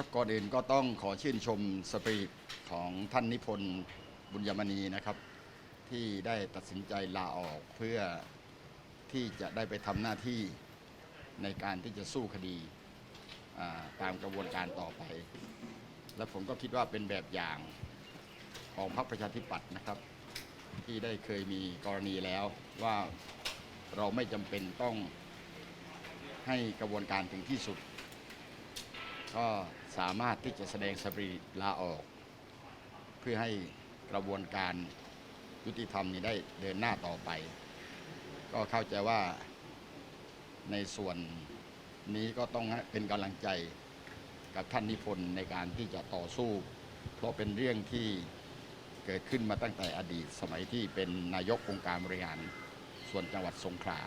ครับก่อนอื่นก็ต้องขอชื่นชมสปิริตของท่านนิพนธ์บุญยมณีนะครับ ที่ได้ตัดสินใจลาออกเพื่อที่จะได้ไปทำหน้าที่ในการที่จะสู้คดีตามกระบวนการต่อไป และผมก็คิดว่าเป็นแบบอย่างของพรรคประชาธิปัตย์นะครับ ที่ได้เคยมีกรณีแล้วว่าเราไม่จำเป็นต้องให้กระบวนการถึงที่สุด ก็สามารถที่จะแสดงสปริตลาออก เพื่อให้กระบวนการยุติธรรมนี้ได้เดินหน้าต่อไป ก็เข้าใจว่าในส่วนนี้ก็ต้องเป็นกำลังใจกับท่านนิพนธ์ในการที่จะต่อสู้ เพราะเป็นเรื่องที่เกิดขึ้นมาตั้งแต่อดีตสมัยที่เป็นนายกองค์การบริหารส่วนจังหวัดสงขลา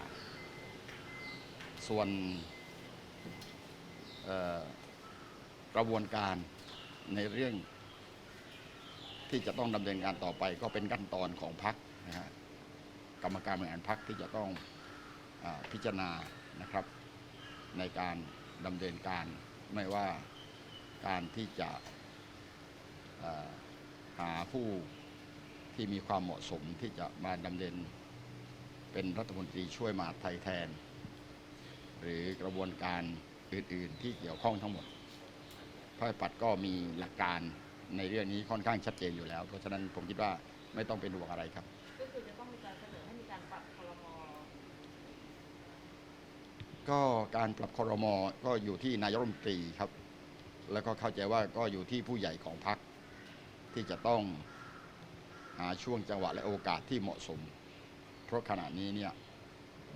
ส่วนเอ่อ กระบวนการในเรื่องที่จะต้องดำเนินการต่อไป ก็เป็นขั้นตอนของพักนะฮะกรรมการบริหารพักที่จะต้องอพิจารณานะครับ ในการดำเนินการไม่ว่าการที่จะหาผู้ที่มีความเหมาะสมที่จะมาดำเนินเป็นรัฐมนตรีช่วยมหาดไทยแทน หรือกระบวนการอื่น ๆ ที่เกี่ยวข้องทั้งหมด พระปัดก็มีหลักการในเรื่องนี้ค่อนข้างชัดเจนอยู่แล้ว เพราะฉะนั้นผมคิดว่าไม่ต้องเป็นห่วงอะไรครับ ก็คือจะต้องมีการเสนอให้มีการปรับครมก็การปรับคอรมอก็อยู่ที่นายกรัฐมนตรีครับ แล้วก็เข้าใจว่าก็อยู่ที่ผู้ใหญ่ของพรรคที่จะต้องหาช่วงจังหวะและโอกาสที่เหมาะสม เพราะขณะนี้เนี่ย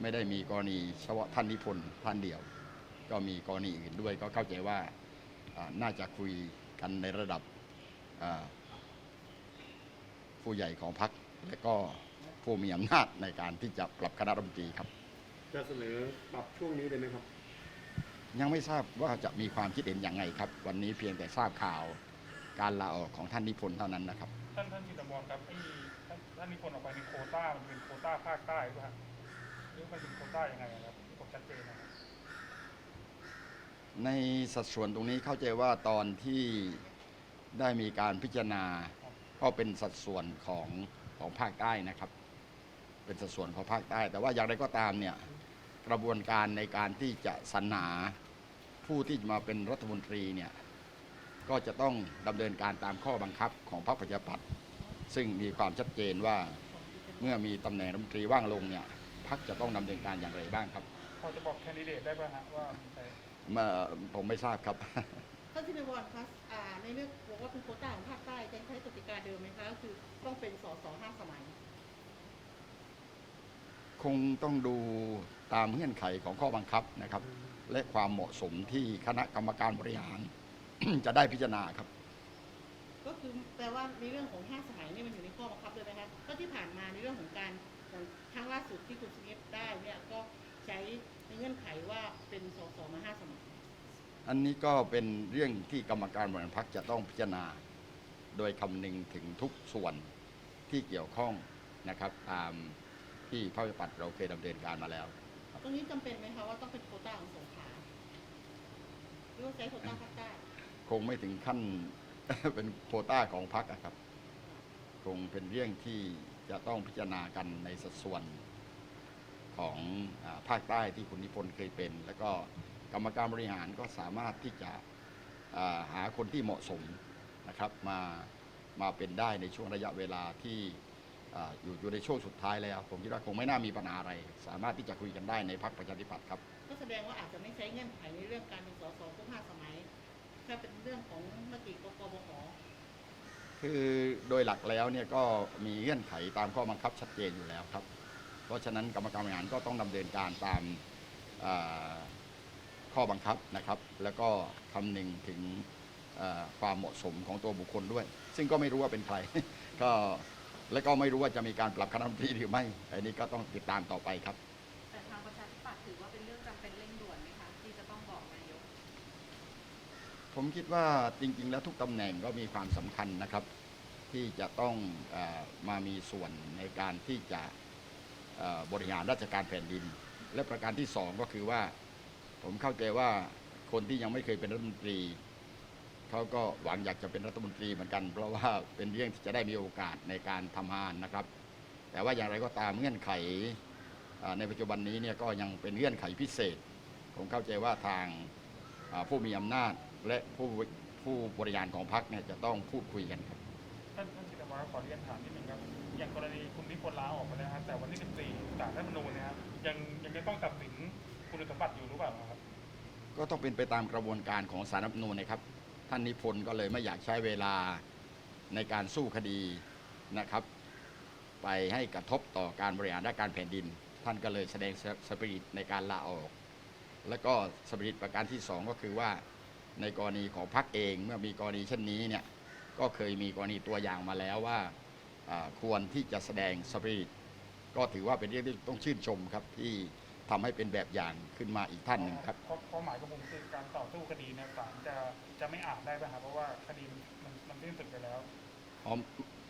ไม่ได้มีกรณีเฉพาะท่านนิพนธ์ท่านเดียว ก็มีกรณีอื่นด้วยก็เข้าใจว่าอ่า น่าจะคุยกันในระดับอ่าผู้ใหญ่ของพรรคและก็ผู้มีอำนาจในการที่จะปรับคณะรัฐมนตรีครับ จะเสนอปรับช่วงนี้เลยไหมครับ ยังไม่ทราบว่าจะมีความคิดเห็นอย่างไงครับ วันนี้เพียงแต่ทราบข่าวการลาออกของท่านนิพนธ์เท่านั้นนะครับ ท่านท่านจิตรมรครับไอ้ท่านท่านนิพนธ์ออกไปในโควต้ามันเป็นโควต้าภาคใต้ด้วยฮะหรือมันเป็นโควต้ายังไงอะครับผมชัดเจนนะครับ ในสัดส่วนตรงนี้เข้าใจว่าตอนที่ได้มีการพิจารณาก็เป็นสัดส่วนของของภาคใต้นะครับ เป็นสัดส่วนของภาคใต้ แต่ว่าอย่างไรก็ตามเนี่ยกระบวนการในการที่จะสรรหาผู้ที่จะมาเป็นรัฐมนตรีเนี่ยก็จะต้องดำเนินการตามข้อบังคับของพรรคประชาธิปัตย์ซึ่งมีความชัดเจนว่าเมื่อมีตำแหน่งรัฐมนตรีว่างลงเนี่ยพรรคจะต้องดำเนินการอย่างไรบ้างครับพอจะบอกแคนดิเดตได้ป่ะฮะว่า มีใครเมื่อผมไม่ทราบครับ ท่านธินวรคะอ่าในเรื่องบอกว่าเป็นโควต้าของภาคใต้จะใช้กติกาเดิมไหมคะก็คือต้องเป็นสสห้าสมัย คงต้องดูตามเงื่อนไขของข้อบังคับนะครับ และความเหมาะสมที่คณะกรรมการบริหาร จะได้พิจารณาครับ ก็คือแปลว่าในเรื่องของห้าสมัยเนี่ยมันอยู่ในข้อบังคับเลยไหมคะก็ที่ผ่านมาในเรื่องของการอย่างครั้งล่าสุดที่คุณสมิธได้เนี่ยก็ใช้ ในเงื่อนไขว่าเป็นสสมาห้าสมัยอันนี้ก็เป็นเรื่องที่กรรมการบริหารพรรคจะต้องพิจารณา โดยคำนึงถึงทุกส่วนที่เกี่ยวข้องนะครับ ตามที่พระวิปัตย์เราเคยดำเนินการมาแล้ว ตรงนี้จำเป็นไหมคะว่าต้องเป็นโควต้าของสงขลาหรือว่าใช้โควต้าภาคใต้คงไม่ถึงขั้น เป็นโควต้าของพรรคอะครับ คงเป็นเรื่องที่จะต้องพิจารณากันในสัดส่วน ของอาภาคใต้ที่คุณนิพนธ์เคยเป็น แล้วก็กรรมการบริหารก็สามารถที่จะอ่าหาคนที่เหมาะสมนะครับมามาเป็นได้ในช่วงระยะเวลาที่อ่าอยู่อยู่ในช่วงสุดท้ายแล้ว ผมคิดว่าคงไม่น่ามีปัญหาอะไร สามารถที่จะคุยกันได้ในพรรคประชาธิปัตย์ครับ ก็แสดงว่าอาจจะไม่ใช้เงื่อนไขในเรื่องการเป็นสสครบห้าสมัยแค่เป็นเรื่องของมติกกบขคือโดยหลักแล้วเนี่ยก็มีเงื่อนไขตามข้อบังคับชัดเจนอยู่แล้วครับ เพราะฉะนั้นกรรมการบริหารก็ต้องดำเนินการตามอ่าข้อบังคับนะครับ แล้วก็คำนึงถึงอ่าความเหมาะสมของตัวบุคคลด้วย ซึ่งก็ไม่รู้ว่าเป็นใครก็และก็ไม่รู้ว่าจะมีการปรับคณะรัฐมนตรีหรือไม่ อันนี้ก็ต้องติดตามต่อไปครับ แต่ทางประชาธิปัตย์ถือว่าเป็นเรื่องจำเป็นเร่งด่วนไหมคะที่จะต้องบอกนายก ผมคิดว่าจริง ๆ แล้วทุกตำแหน่งก็มีความสำคัญนะครับ ที่จะต้องเออมามีส่วนในการที่จะเอ่อ บริหารราชการแผ่นดิน และประการที่สองก็คือว่า ผมเข้าใจว่าคนที่ยังไม่เคยเป็นรัฐมนตรีเขาก็หวังอยากจะเป็นรัฐมนตรีเหมือนกัน เพราะว่าเป็นเรื่องที่จะได้มีโอกาสในการทำงานนะครับ แต่ว่าอย่างไรก็ตามเงื่อนไขในปัจจุบันนี้เนี่ยก็ยังเป็นเงื่อนไขพิเศษ ผมเข้าใจว่าทางผู้มีอำนาจและผู้ผู้บริหารของพรรคเนี่ยจะต้องพูดคุยกันครับ ท่านท่านจิตรวัฒน์ขอเรียนถามนิดนึงครับ อย่างกรณีคุณนิพนธ์ลาออกไปแล้วครับแต่วันที่ 14ศาลรัฐธรรมนูญนะครับยังยังจะต้องตัดสินคุณสมบัติอยู่หรือเปล่าครับ ก็ต้องเป็นไปตามกระบวนการของสารรัฐธรรมนูญนะครับ ท่านนิพนธ์ก็เลยไม่อยากใช้เวลาในการสู้คดีนะครับ ไปให้กระทบต่อการบริหารราชการแผ่นดิน ท่านก็เลยแสดงสปิริตในการลาออก แล้วก็สปิริตประการที่สองก็คือว่าในกรณีของพรรคเองเมื่อมีกรณีเช่นนี้เนี่ย ก็เคยมีกรณีตัวอย่างมาแล้วว่าอ่าควรที่จะแสดงสปิริตก็ถือว่าเป็นเรื่องที่ต้องชื่นชมครับที่ทำให้เป็นแบบอย่างขึ้นมาอีกท่านหนึ่งครับเพราะเพราะหมายของผมคือการต่อสู้คดีเนี่ยศาลจะจะไม่อ่านได้ป่ะครับเพราะว่าคดีมันมันมันสิ้นสุดไปแล้วอ๋อ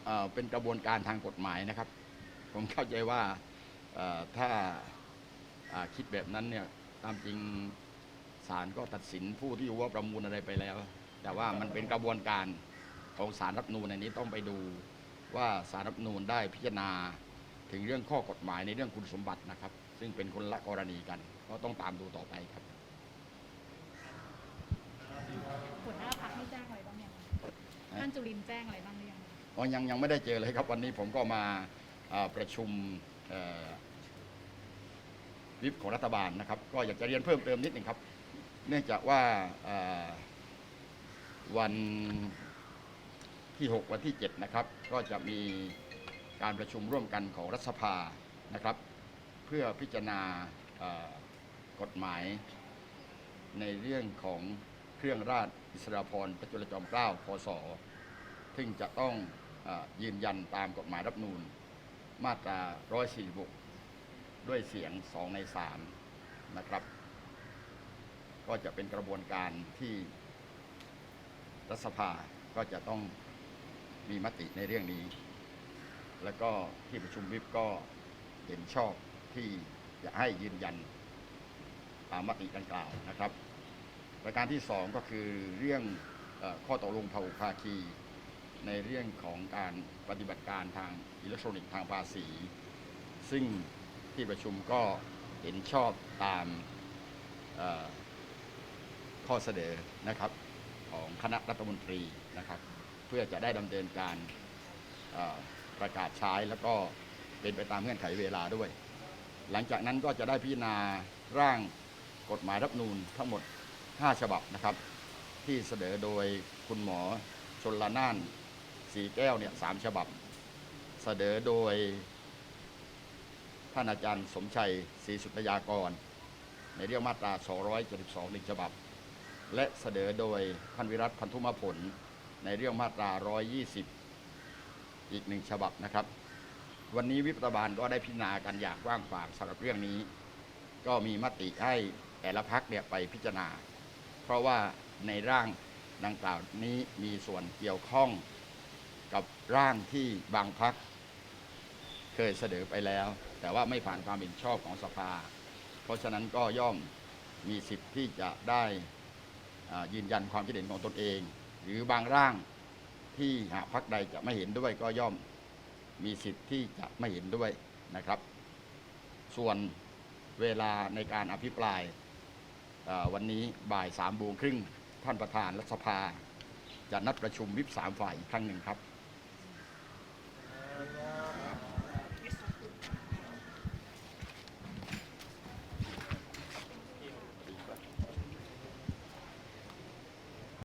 เอ่อเป็นกระบวนการทางกฎหมายนะครับ ผมเข้าใจว่าเอ่อถ้าอ่าคิดแบบนั้นเนี่ยตามจริงศาลก็ตัดสินผู้ที่ว่าประมูลอะไรไปแล้ว แต่ว่ามันเป็นกระบวนการ ของศาลรัฐธรรมนูญในนี้ต้องไปดูว่าศาลรัฐธรรมนูญได้พิจารณาถึงเรื่องข้อกฎหมายในเรื่องคุณสมบัตินะครับ ซึ่งเป็นคนละกรณีกัน ก็ต้องตามดูต่อไปครับหัวหน้าพักไม่แจ้งอะไรบ้างยังท่านจุลินทร์แจ้งอะไรบ้างหรือยังอ๋อยังยังไม่ได้เจอเลยครับวันนี้ผมก็มาเอ่อประชุมเอ่อวิปของรัฐบาลนะครับ ก็อยากจะเรียนเพิ่มเติมนิดหนึ่งครับ เนื่องจากว่าเอ่อวัน ที่ 6 วันที่ 7 นะครับ ก็จะมีการประชุมร่วมกันของรัฐสภานะครับ เพื่อพิจารณากฎหมาย ในเรื่องของเครื่องราชอิสริยาภรณ์พระจุลจอมเกล้าพศซึ่งจะต้องอยืนยันตามกฎหมายรัฐนูญมาตรา 146 ด้วยเสียง 2 ใน 3 นะครับ ก็จะเป็นกระบวนการที่รัฐสภาก็จะต้อง มีมติในเรื่องนี้ แล้วก็ที่ประชุมวิปก็เห็นชอบที่จะให้ยืนยันตามมติดังกล่าวนะครับ ประการที่สองก็คือเรื่องอข้อตกลงพหุภาคี ในเรื่องของการปฏิบัติการทางอิเล็กทรอนิกส์ทางภาษี ซึ่งที่ประชุมก็เห็นชอบตามข้อเสนอนะครับของคณะรัฐมนตรีนะครับ เพื่อจะได้ดำเนินการประกาศใช้แล้วก็เป็นไปตามเงื่อนไขเวลาด้วย หลังจากนั้นก็จะได้พิจารณาร่างกฎหมายรัฐนูญทั้งหมด 5 ฉบับนะครับ ที่เสนอโดยคุณหมอชนละนานสีแก้วเนี่ยสามฉบับ เสนอโดยท่านอาจารย์สมชัยศรีสุทยากร ในเรื่องมาตรา 272หนึ่งฉบับ และเสนอโดยท่านวิรัตพันธุมผล ในเรื่องมาตรา 120 อีกหนึ่งฉบับนะครับ วันนี้วิปรัฐบาลก็ได้พิจารณากันอย่างกว้างขวางสำหรับเรื่องนี้ ก็มีมติให้แต่ละพักเนี่ยไปพิจารณา เพราะว่าในร่างดังกล่าวนี้มีส่วนเกี่ยวข้องกับร่างที่บางพักเคยเสนอไปแล้ว แต่ว่าไม่ผ่านความเห็นชอบของสภา เพราะฉะนั้นก็ย่อมมีสิทธิ์ที่จะได้ยืนยันความคิดเห็นของตนเอง หรือบางร่างที่หากพักใดจะไม่เห็นด้วยก็ย่อมมีสิทธิ์ที่จะไม่เห็นด้วยนะครับ ส่วนเวลาในการอภิปรายวันนี้บ่ายสามโมงครึ่งท่านประธานรัฐสภา จะนัดประชุมวิปสามฝ่ายอีกครั้งหนึ่งครับ